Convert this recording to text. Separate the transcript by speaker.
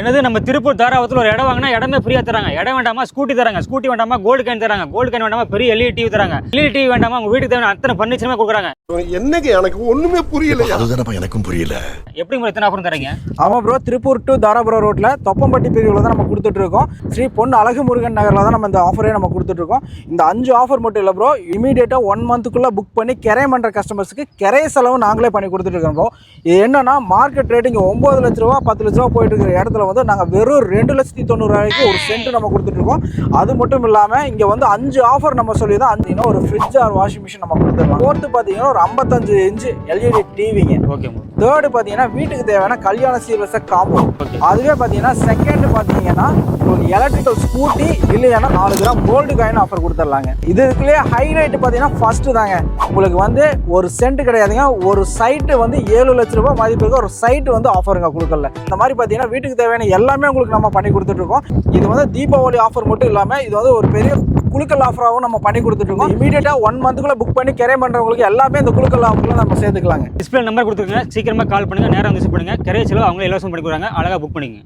Speaker 1: என்னது நம்ம திருப்பூர் தாராபுரத்தில் ஒரு இடம் வாங்கினா இடமே ஃப்ரீயா தராங்க. இடம் வேண்டாமா ஸ்கூட்டி தராங்க. ஸ்கூட்டி வேண்டாமா கோல்டு கேன் தராங்க. கோல்டு கேன் வேண்டாமா பெரிய எல்இடி டிவி தராங்க. எல்இடி டிவி வேண்டாமா உங்க வீட்டுக்கு தேவையான அத்தனை ஃபர்னிச்சருமே கொடுக்குறாங்க.
Speaker 2: என்னங்க எனக்கு ஒண்ணுமே புரியலையா?
Speaker 3: அதுதானப்பா எனக்கும் புரியல.
Speaker 1: எப்படி எத்தனை ஆஃபர் தரீங்க
Speaker 4: ஆமாம் ப்ரோ திருப்பூர் டு தாராபுரம் ரோட்டில் தொப்பம்பட்டி பிரிவில் தான் நம்ம கொடுத்துட்டு இருக்கோம். ஸ்ரீ பொன் அழகு முருகன் நகரில் தான் நம்ம இந்த ஆஃபரே நம்ம கொடுத்துட்டு இருக்கோம். இந்த அஞ்சு ஆஃபர் மட்டும் இல்லை ப்ரோ இமீடியட்டாக ஒன் மந்த்துக்குள்ளே புக் பண்ணி கிரை பண்ணுற கஸ்டமர்ஸ்க்கு கிரை செலவு நாங்களே பண்ணி கொடுத்துட்டு இருக்கோம் ப்ரோ இது என்னன்னா மார்க்கெட் ரேட் இங்கே ஒம்பது லட்ச ரூபா பத்து லட்ச ரூபா போயிட்டு இருக்கிற இடத்துல வந்து நாங்கள் வெறும் ரெண்டு லட்சத்தி தொண்ணூறாயிரக்கு ஒரு சென்ட் நம்ம கொடுத்துட்ருக்கோம் அது மட்டும் இல்லாமல் இங்கே வந்து அஞ்சு ஆஃபர் நம்ம சொல்லி தான் அஞ்சு ஒரு ஃப்ரிட்ஜ் ஆர் வாஷிங் மிஷின் நம்ம கொடுத்துருக்கோம். ஃபோர்த்து பார்த்தீங்கன்னா ஒரு ஐம்பத்தஞ்சு இன்ச்சு எல்இடி டிவிங்க
Speaker 1: ஓகே
Speaker 4: தேர்டு பார்த்தீங்கன்னா வீட்டுக்கு தேவையான கல்யாண சீர்வரிசை காம்போ அதுவே பார்த்தீங்கன்னா செகண்ட் பார்த்தீங்கன்னா ஒரு எலக்ட்ரிக்கல் ஸ்கூட்டி இல்லைன்னா நாலு கிராம் கோல்டு காயின் ஆஃபர் கொடுத்துடலாங்க. இது இதுக்குள்ளேயே ஹைலைட் பார்த்தீங்கன்னா ஃபர்ஸ்ட் தாங்க. உங்களுக்கு வந்து ஒரு சென்ட் கிடையாதுங்க. ஒரு சைட்டு வந்து ஏழு லட்ச ரூபாய் மதிப்பு இருக்க ஒரு சைட்டு வந்து ஆஃபருங்க கொடுக்கல. இந்த மாதிரி பார்த்தீங்கன்னா வீட்டுக்கு தேவையான எல்லாமே உங்களுக்கு நம்ம பண்ணி கொடுத்துட்ருக்கோம் இது வந்து தீபாவளி ஆஃபர் மட்டும் இல்லாமல் இது வந்து ஒரு பெரிய குழுக்கள் ஆஃபராகவும் நம்ம பண்ணி கொடுத்துட்ருக்கோம் இமீடியட்டாக ஒன் மந்த்துக்குள்ள புக் பண்ணி கிரை பண்ணுறவங்களுக்கு எல்லாமே இந்த குழுக்கள் ஆஃபரில் நம்ம சேர்த்துக்கலாங்க.
Speaker 1: டிஸ்பிளே நம்பர் கொடுத்துருங்க சீக்கிரம் கால் பண்ணுங்க நேரம் வந்து பண்ணுங்கள் கரைய செலவு அவங்களே இலவசம் பண்ணி கொடுக்குறாங்க. அழகா புக் பண்ணிங்க